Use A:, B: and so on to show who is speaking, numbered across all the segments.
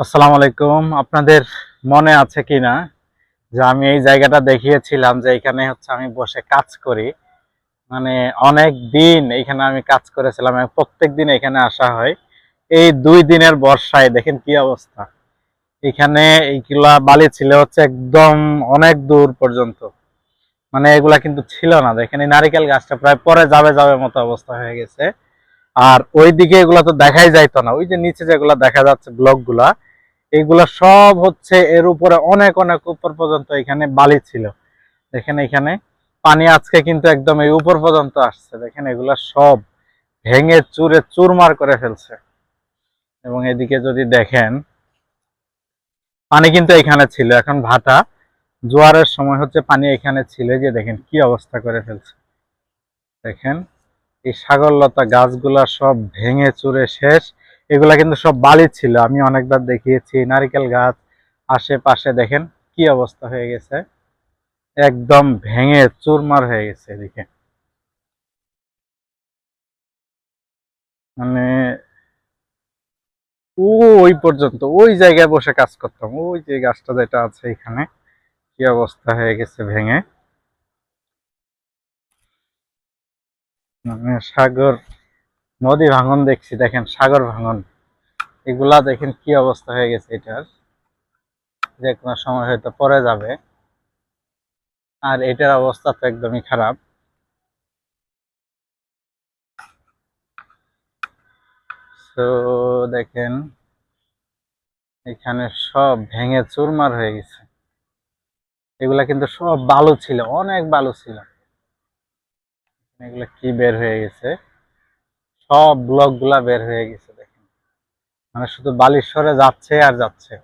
A: আসসালামু আলাইকুম। আপনাদের মনে আছে কি না যে আমি এই জায়গাটা দেখিয়েছিলাম যে এখানে হচ্ছে আমি বসে কাজ করি? মানে অনেক দিন এখানে আমি কাজ করেছিলাম প্রত্যেক দিন এখানে আসা হয়। এই দুই দিনের বর্ষায় দেখেন কি অবস্থা। এখানে এইগুলা বালি ছিল হচ্ছে একদম অনেক দূর পর্যন্ত। মানে এগুলা কিন্তু ছিল না। দেখেন এই নারিকেল গাছটা প্রায় পরে যাবে যাবে মতো অবস্থা হয়ে গেছে। আর ওইদিকে এগুলা তো দেখাই যাইতো না। ওই যে নিচে যেগুলা দেখা যাচ্ছে ব্লকগুলা এইগুলা সব হচ্ছে এর উপরে অনেক অনেক উপর পর্যন্ত এখানে বালি ছিল। দেখেন এখানে পানি আজকে কিন্তু একদম এই উপর পর্যন্ত আসছে। দেখেন এগুলা সব ভেঙে চুরে চুরমার করে ফেলছে। এবং এদিকে যদি দেখেন, পানি কিন্তু এখানে ছিল। এখন ভাটা জোয়ারের সময় হচ্ছে পানি এখানে ছিল। যে দেখেন কি অবস্থা করে ফেলছে। দেখেন এই সাগরলতা গাছগুলা সব ভেঙে চুরে শেষ। এগুলা কিন্তু সব বালি ছিল। আমি অনেকবার দেখিয়েছি, নারিকেল গাছ আশেপাশে দেখেন কি অবস্থা হয়ে গেছে। একদম ভেঙে চুরমার হয়ে গেছে এদিকে। মানে ও ওই পর্যন্ত, ওই জায়গায় বসে কাজ করতাম। ওই যে গাছটা যেটা আছে এখানে, কি অবস্থা হয়ে গেছে ভেঙে। সাগর নদী ভাঙন দেখছি, দেখেন সাগর ভাঙন। এগুলা দেখেন কি অবস্থা হয়ে গেছে এটার। যে কোনো সময় হয়তো পরে যাবে। আর এটার অবস্থা তো একদমই খারাপ। তো দেখেন, এখানে সব ভেঙে চুরমার হয়ে গেছে। এগুলা কিন্তু সব বালু ছিল, অনেক বালু ছিল। এগুলা কি বের হয়ে গেছে? সব ব্লকগুলা বের হয়ে গেছে, দেখেন। মানে শুধু বালিশ্বরে যাচ্ছে আর যাচ্ছে।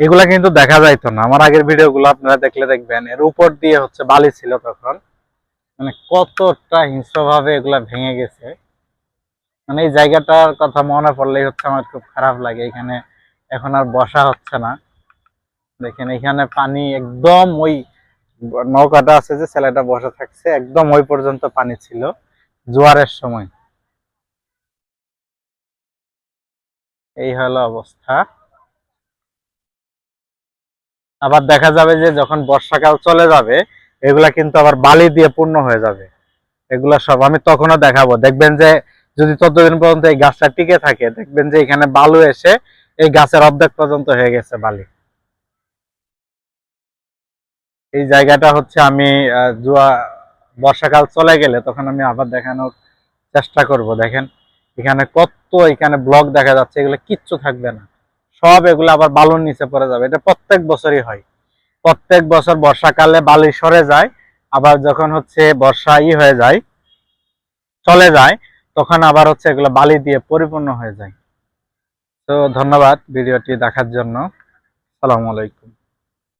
A: এগুলা কিন্তু দেখা যাইতো না। আমার আগের ভিডিও গুলো আপনারা দেখলে দেখবেন, এর উপর দিয়ে হচ্ছে বালি ছিল তখন। মানে কতটা হিংস্র ভাবে এগুলা ভেঙে গেছে। মানে এই জায়গাটার কথা মনে পড়লেই হচ্ছে আমার খুব খারাপ লাগে। এখানে এখন আর বসা হচ্ছে না। দেখেন, এখানে পানি একদম ওই নৌকাটা আছে যে ছেলেটা বসে থাকছে, একদম ওই পর্যন্ত পানি ছিল, জোয়ারের সময়। এই হলো অবস্থা। আবার দেখা যাবে যে যখন বর্ষাকাল চলে যাবে, এগুলা কিন্তু আবার বালি দিয়ে পূর্ণ হয়ে যাবে। এগুলা সব আমি তখনও দেখাবো। দেখবেন যে যদি ততদিন পর্যন্ত এই গাছটা টিকে থাকে, দেখবেন যে এখানে বালু এসে এই গাছের অর্ধেক পর্যন্ত হয়ে গেছে বালি। এই জায়গাটা হচ্ছে আমি জুয়া বর্ষাকাল চলে গেলে তখন আমি আবার দেখানোর চেষ্টা করব। দেখেন, এখানে কত এখানে ব্লক দেখা যাচ্ছে, এগুলো কিচ্ছু থাকবে না। সব এগুলো আবার বালুর নিচে পড়ে যাবে। এটা প্রত্যেক বছরই হয়। প্রত্যেক বছর বর্ষাকালে বালি সরে যায়, আবার যখন হচ্ছে বর্ষা ই হয়ে যায়, চলে যায়, তখন আবার হচ্ছে এগুলো বালি দিয়ে পরিপূর্ণ হয়ে যায়। তো ধন্যবাদ ভিডিওটি দেখার জন্য। সালামু আলাইকুম।